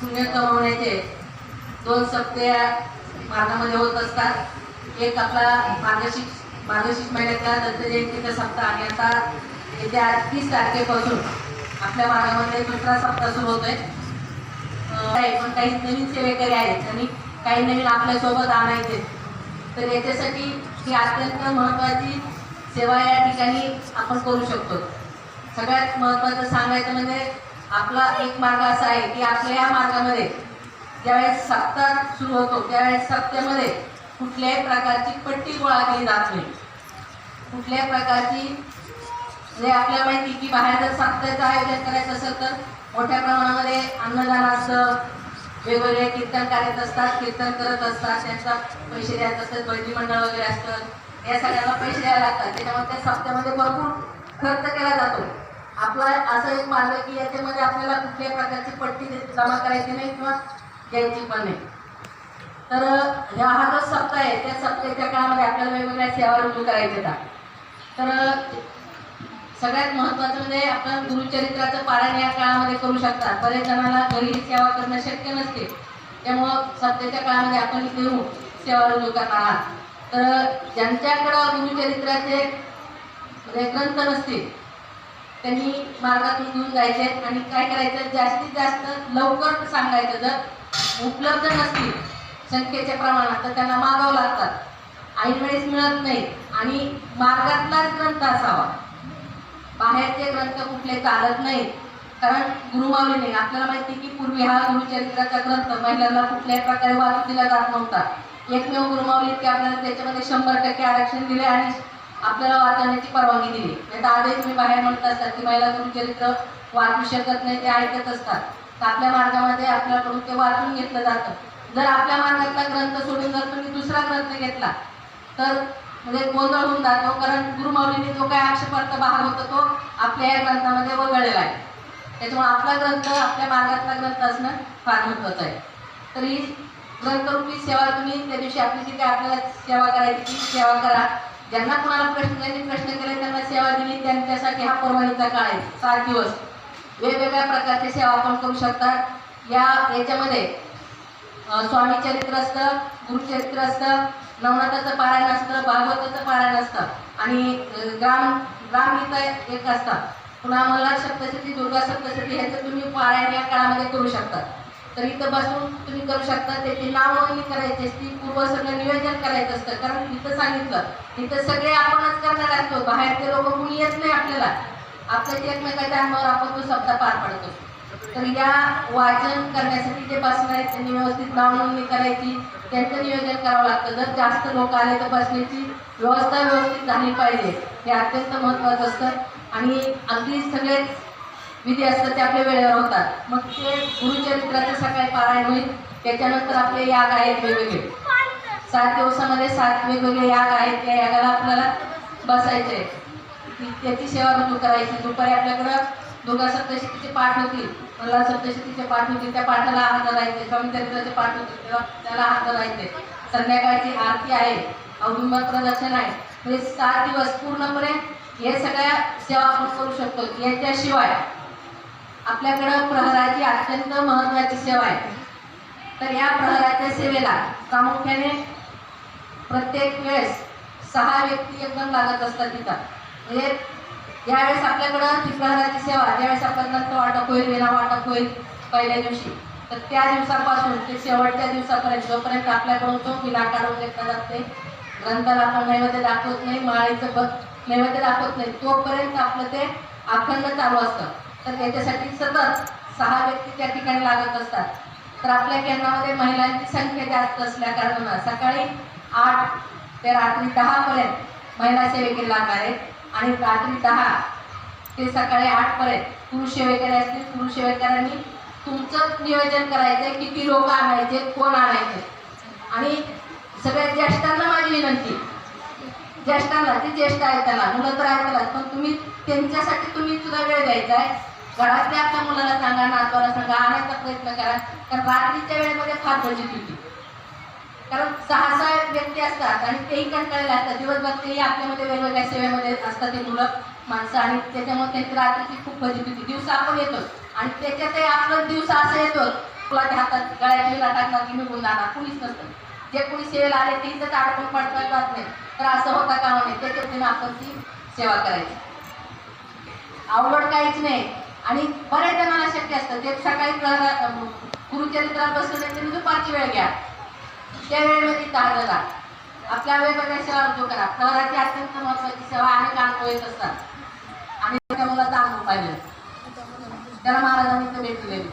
शून्य कमवण्याचे दोन सप्ते मानामध्ये होत असतात. एक आपला मार्गशीर्ष मार्गशीर्ष महिन्यातला दत्तजयंतीचा सप्ताह आणि आता येत्या तीस तारखेपासून आपल्या मार्गामध्ये दुसरा सप्ताह सुरू होतोय. पण काही नवीन सेवेकरी आहेत आणि काही नवीन आपल्यासोबत आणायचे तर याच्यासाठी ही अत्यंत महत्त्वाची सेवा या ठिकाणी आपण करू शकतो. सगळ्यात महत्त्वाचं सांगायचं म्हणजे आपला एक मार्ग असा आहे की आपल्या या मार्गामध्ये ज्यावेळेस सत्ता सुरू होतो त्यावेळेस सप्त्यामध्ये कुठल्याही प्रकारची पट्टी गोळा केली जात नाही. कुठल्याही प्रकारची म्हणजे आपल्याला माहिती की बाहेर जर सप्त्याचं आयोजन करायचं असेल तर मोठ्या प्रमाणामध्ये अन्नदान असतं वेगवेगळे कीर्तन कार्यत असतात कीर्तन करत असतात त्यांचा पैसे द्यायचं असतात बैठी मंडळ वगैरे असतं या सगळ्यांना पैसे द्यायला लागतात. त्याच्यामुळे त्या सप्त्यामध्ये भरपूर खर्च केला जातो. आपला असा एक मार्ग आहे की याच्यामध्ये आपल्याला कुठल्याही प्रकारची पट्टी जमा करायची नाही किंवा द्यायची पण नाही. तर ह्या हा जो सप्ताह आहे त्या सप्ताहाच्या काळामध्ये आपल्याला वेगवेगळ्या सेवा रुजू करायच्या तर सगळ्यात महत्त्वाचं म्हणजे आपण गुरुचरित्राचं पारायण या काळामध्ये करू शकता. बरेच जणांना घरी सेवा करणं शक्य नसते. त्यामुळं सध्याच्या काळामध्ये आपण इथे येऊन सेवा रुजू करणार आहात. तर ज्यांच्याकडं गुरुचरित्राचे म्हणजे ग्रंथ नसतील त्यांनी मार्गातून घेऊन जायचे आणि काय करायचं? जास्तीत जास्त लवकर सांगायचं जर उपलब्ध नसतील संख्येच्या प्रमाणात तर त्यांना मागावं लागतात. ऐनवेळेस मिळत नाही आणि मार्गातलाच ग्रंथ असावा. बाहेरचे ग्रंथ कुठले चालत नाहीत. कारण गुरुमावली नाही. आपल्याला माहिती की पूर्वी हा गुरुचरित्राचा ग्रंथ महिलांना कुठल्याही प्रकारे वाचू दिला जात नव्हता. एकमेव गुरुमावली की आपल्याला त्याच्यामध्ये शंभर टक्के आरक्षण दिले आणि आपल्याला वाचण्याची परवानगी दिली. नाही तर आजही तुम्ही बाहेर म्हणत असतात की महिला चरित्र वाचू शकत नाही ते ऐकत असतात. तर आपल्या मार्गामध्ये आपल्याकडून ते वाचून घेतलं जातं. जर आपल्या मार्गातला ग्रंथ सोडून जर तुम्ही दुसरा ग्रंथ घेतला तर म्हणजे गोंधळ होऊन जातो. कारण गुरुमाऊलीने जो काय आक्षेपार्थ भाग होता तो आपल्या या ग्रंथामध्ये वगळलेला आहे. त्याच्यामुळे आपला ग्रंथ आपल्या मार्गातला ग्रंथ असणं फार महत्त्वाचं आहे. तर ही ग्रंथरूपी सेवा तुम्ही त्या दिवशी आपली जी काय आपल्याला सेवा करायची ती सेवा करा. ज्यांना कोणाला प्रश्न ज्यांनी प्रश्न केले त्यांना सेवा दिली त्यांच्यासाठी हा परवानीचा काळ आहे. सात दिवस. वेगवेगळ्या प्रकारची सेवा आपण करू शकता. या याच्यामध्ये स्वामी चरित्र असतं गुरुचरित्र असतं नवनाथाचं पारायण असतं भागवताचं पारायण असतं आणि ग्राम ग्रामगीता एक असतात पुन्हा मला सप्तशती दुर्गा सप्तशती ह्याचं तुम्ही पारायण या काळामध्ये करू शकता. तर इथं बसून तुम्ही करू शकता. त्याची नाव नोंदणी करायची असती पूर्व सगळं नियोजन करायचं असतं. कारण इथं सांगितलं इथं सगळे आपणच करणार असतो बाहेरचे लोक कुणी येत नाही आपल्याला. आपल्या एकमेकाच्या अंगावर आपण तो शब्द पार पडतो. तर या वाचन करण्यासाठी जे बसणार आहेत त्यांनी व्यवस्थित नाव नोंदणी करायची. त्यांचं नियोजन करावं लागतं. जर जास्त लोक आले तर बसण्याची व्यवस्था व्यवस्थित झाली पाहिजे. हे अत्यंत महत्त्वाचं असतं. आणि अगदी सगळेच विधी असतात ते आपल्या वेळेवर होतात. मग ते गुरुचरित्राचं सकाळी पारायण होईल. त्याच्यानंतर आपले याग आहेत वेगवेगळे. सात दिवसामध्ये सात वेगवेगळे याग आहेत. त्या यागाला आपल्याला बसायचे त्याची सेवा रुजू करायची. दुपारी आपल्याकडं दुर्गा सप्तशतीचे पाठ होतील. मला सप्तशतीचे पाठ होतील. त्या पाठाला हात धरायचे स्वामी चरित्राचे पाठ होतील. तेव्हा त्याला हात धरायचे संध्याकाळची आरती आहे. औदुंबर प्रदर्शन आहे. हे सात दिवस पूर्णपणे हे सगळ्या सेवा आपण करू शकतो. याच्याशिवाय आपल्याकडं प्रहराची अत्यंत महत्त्वाची सेवा आहे. तर या प्रहराच्या सेवेला प्रामुख्याने प्रत्येक वेळेस सहा व्यक्ती एकदम लागत असतात तिथं. म्हणजे ज्यावेळेस आपल्याकडं ती प्रहराची सेवा ज्यावेळेस आपण ग्रंथ वाटप होईल विना वाटप होईल पहिल्या दिवशी तर त्या दिवसापासून ते शेवटच्या दिवसापर्यंत जोपर्यंत आपल्याकडून तो विना काढून घेतला जात नाही ग्रंथाला आपण नैवेद्य दाखवत नाही माळीचं नैवेद्य दाखवत नाही तोपर्यंत आपलं ते अखंड चालू असतं. तर त्याच्यासाठी सतत सहा व्यक्ती त्या ठिकाणी लागत असतात. तर आपल्या केंद्रामध्ये महिलांची संख्या जास्त असल्या कारणानं सकाळी आठ ते रात्री दहापर्यंत महिला सेवेकरी आहेत आणि रात्री दहा ते सकाळी आठपर्यंत पुरुष सेवेकरी असतील. पुरुष सेवेकऱ्यांनी तुमचं नियोजन करायचं आहे किती लोक आणायचे कोण आणायचे? आणि सगळ्यात ज्येष्ठांना माझी विनंती ज्येष्ठांना ते ज्येष्ठ आहेत त्याला मुलं तर आहेत त्याला पण तुम्ही त्यांच्यासाठी तुम्ही सुद्धा वेळ द्यायचा आहे. घरातल्या आपल्या मुलाला सांगा नातवाला सांगा आणायचा प्रयत्न करा. कारण रात्रीच्या वेळेमध्ये फार बजेट होती. कारण सहा सहा व्यक्ती असतात आणि तेही कंटाळलेले असतात. दिवसभर तेही आपल्यामध्ये वेगवेगळ्या सेवेमध्ये असतात ते मुलं माणसं आणि त्याच्यामुळे त्यांची रात्रीची खूप फजिती होती. दिवसा आपण येतो आणि त्याच्यातही आपलं दिवसा असं येतो फुलाच्या हातात गळ्यात लिला टाकणार की निघून जाणार. कुणीच नसतं. जे कुणी सेवेला आले तेही जर अडकून पडता जात नाही? तर असं होता कामा नाही त्याच्या आपण ती सेवा करायची. अवघड काहीच नाही. आणि बऱ्याचदा मला शक्य असतं ते सकाळी गुरुचरित्रात बसले तरी दुपारची वेळ घ्या. त्या वेळेमध्ये तारला आपल्या वेगवेगळ्या सेवा जो करा. प्रहराची अत्यंत महत्वाची सेवा अनेक अनुभव येत असतात. आणि त्या मला अनुभव पाहिजे. त्याला महाराजांनी तर भेटलेले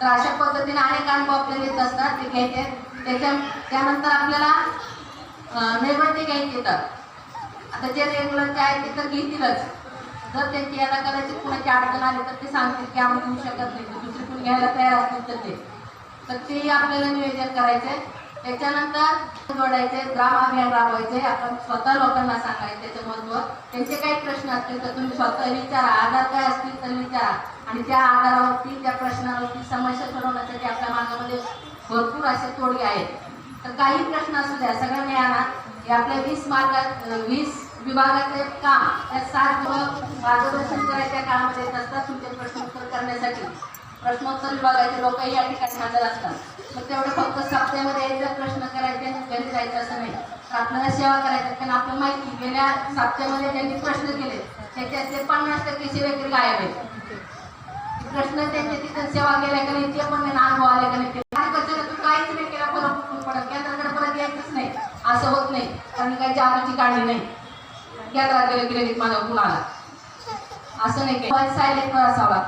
तर अशा पद्धतीने अनेक अनुभव आपल्याला येत असतात ते घ्यायचे. त्याच्या त्यानंतर आपल्याला नैवेद्य घ्यायचे येतात आता जे रेग्युलरचे आहेत ते तर घेतीलच. जर त्यांची याला कदाचित कुणाची अडचण आली तर ते सांगतील की आम्ही घेऊ शकत नाही. दुसरी दुसरे घ्यायला तयार असतील तर ते. तर तेही आपल्याला नियोजन करायचंय. त्याच्यानंतर जोडायचे ग्राम अभियान राबवायचे आपण स्वतः लोकांना सांगायचे त्याचं महत्त्व त्यांचे काही प्रश्न असतील तर तुम्ही स्वतः विचारा. आधार काय असतील तर विचारा. आणि त्या आधारावरती त्या प्रश्नावरती समस्या सोडवण्यासाठी आपल्या मागामध्ये भरपूर असे तोडगे आहेत. तर काही प्रश्न असू द्या. सगळ्यांनी आणा हे आपल्या वीस मार्गात वीस विभागाचे काम या सात मार्गदर्शन करायच्या काळामध्ये येत असतात तुमचे प्रश्नोत्तर करण्यासाठी. प्रश्नोत्तर विभागाचे लोकही या ठिकाणी हजर असतात. मग तेवढं फक्त सप्त्यामध्ये यायचं प्रश्न करायचे घरी जायचं असं नाही. तर आपल्याला सेवा करायचं कारण आपल्याला माहिती गेल्या सप्त्यामध्ये त्यांनी प्रश्न केले त्याच्यातले पन्नास टक्के सेवेकरी गायब आहेत. प्रश्न त्यांच्या तिथं सेवा केल्या का नाही ते पण अनुभव आले का नाही ते काय करतो तू काहीच नाही केला परत कुठून पडत केंद्राकडे परत यायचंच नाही असं होत नाही कारण माझी काळजी काढली नाही केंद्रात गेले की लगेच माझा गुण आला. असं नाही काही. सायलेंट असावा